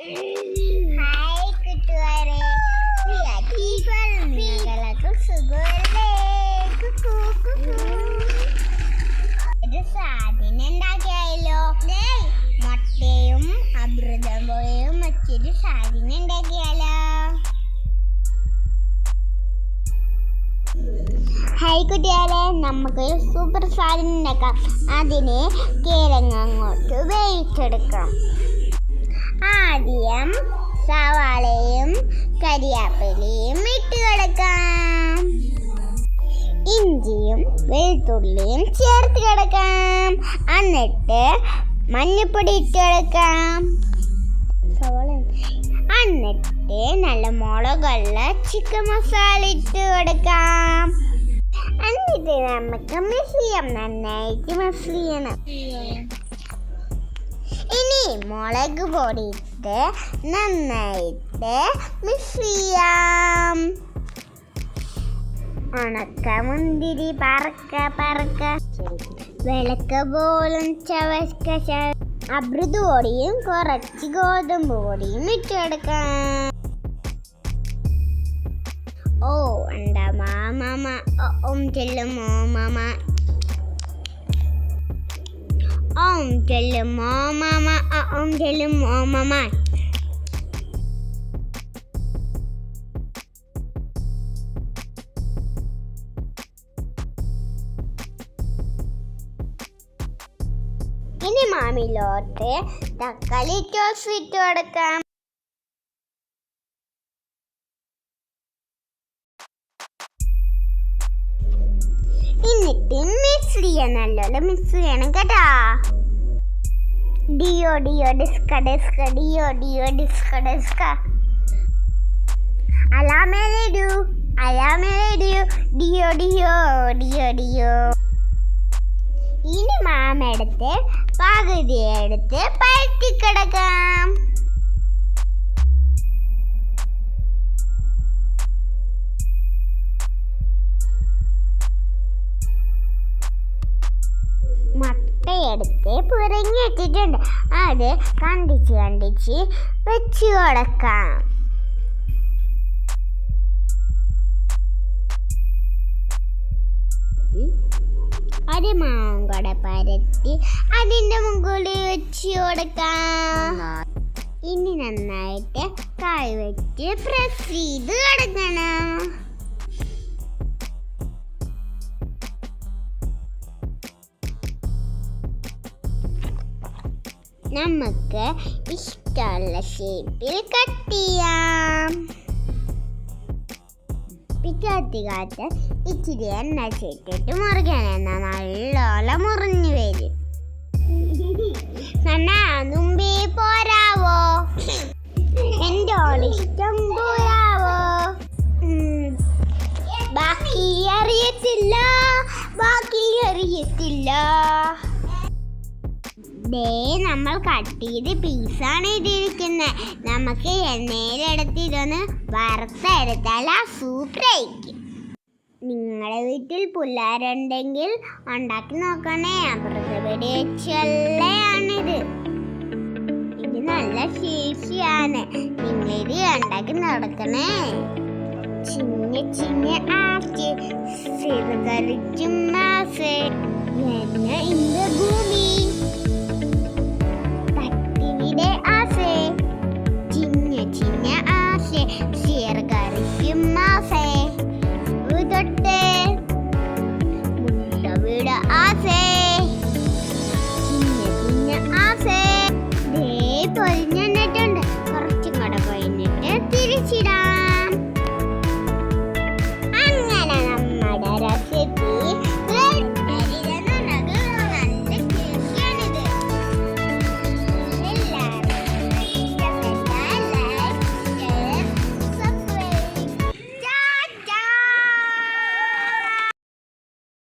Hi കൂട്ടുകാരെ ഉണ്ടാക്കിയാലോ hi കുട്ടികളെ നമുക്കൊരു സൂപ്പർ സാധനം ഉണ്ടാക്കാം. അതിന് കിഴങ്ങ് അങ്ങോട്ട് വേവിച്ചെടുക്കാം. ആദ്യം സവാളയും കരിയാപ്പിലയും ഇട്ട് കിടക്കാം. ഇഞ്ചിയും വെളുത്തുള്ളിയും ചേർത്ത് കിടക്കാം. എന്നിട്ട് മഞ്ഞപ്പൊടി ഇട്ട് കിടക്കാം. എന്നിട്ട് നല്ല മുളകുള്ള ചിക്കൻ മസാല ഇട്ട് കൊടുക്കാം. എന്നിട്ട് നമുക്ക് മിക്സ് ചെയ്യാം. നന്നായിട്ട് മിക്സ് ചെയ്യണം. മുളക് പൊടി ഇട്ട് നന്നായിട്ട് മിക്സ് ചെയ്യാം. ഉണക്ക മുന്തിരി പറക്ക പറക്ക. വിളക്ക് പോലും ചവക്ക ചവ- അമൃത് പൊടിയും കുറച്ച് ഗോതമ്പ് പൊടിയും ഇട്ടെടുക്കാം ഓ എന്താ മാമ ഓം ചെല്ലും ഓ മാമ ഓ mama ഓ മാമ ഇനി മാമിലോട്ട് തക്കാളി ടോസ് ഇട്ട് കൊടുക്കാം. എന്നിട്ട് മിക്സ് ചെയ്യാൻ നല്ലോണം മിക്സ് ചെയ്യണം കേട്ടാ. ഡിയോ ഡിയോ ഡിസ്ക ഡിസ്ക ഡിയോ ഡിയോ ഡിസ്ക ഡിസ്ക. അലാമേലിടൂ അലാമേലിടൂ ഡിയോ ഡിയോ ഡിയോ ഡിയോ. ഇനി മാമെടുത്ത് പകുതി എടുത്ത് പരത്തി കിടക്കാം മുട്ടയെടുത്ത് പുറങ്ങി വെച്ചിട്ടുണ്ട് അത് കണ്ടിച്ച് കണ്ടിച്ച് വെച്ച് കൊടുക്കാം. ഒരു മാങ്കട പരത്തി അതിന്റെ മുകളിൽ വെച്ച് കൊടുക്കാം. ഇനി നന്നായിട്ട് കൈ വെച്ച് പ്രസ് ചെയ്ത് കിടക്കണം. നമുക്ക് ഇഷ്ടമുള്ള ഷേപ്പിൽ കട്ട് ചെയ്യാം. പിക്കാത്തിക്കാത്ത് ഇച്ചിരി എണ്ണ ചേട്ടിട്ട് മുറിക്കണം എന്നാൽ നല്ലോണം മുറിഞ്ഞു വരും. നന്നാ മുമ്പേ പോരാവോ? എന്റെ ഇഷ്ടം പോരാവോ. ബാക്കി അറിയത്തില്ല. ബാക്കി അറിയത്തില്ല. ദേ നമ്മൾ കട്ട് ചെയ്ത് പീസാണ് ഇട്ടിരിക്കുന്നത് നമുക്ക് എണ്ണയിലെടുത്ത് ഇതൊന്ന് വറുത്തെടുത്താൽ ആ സൂപ്പ് ആയിരിക്കും. നിങ്ങളുടെ വീട്ടിൽ പുല്ലാരുണ്ടെങ്കിൽ ഉണ്ടാക്കി നോക്കണേ. അമൃത വെടി വെച്ചല്ലയാണിത് ഇത് നല്ല ശേഷിയാണ്. നിങ്ങളിത് ഉണ്ടാക്കി നടക്കണേ. ചിങ്ങ ചിങ്ങി ആക്കി ചെറുതരിച്ചും മാസേ എന്ന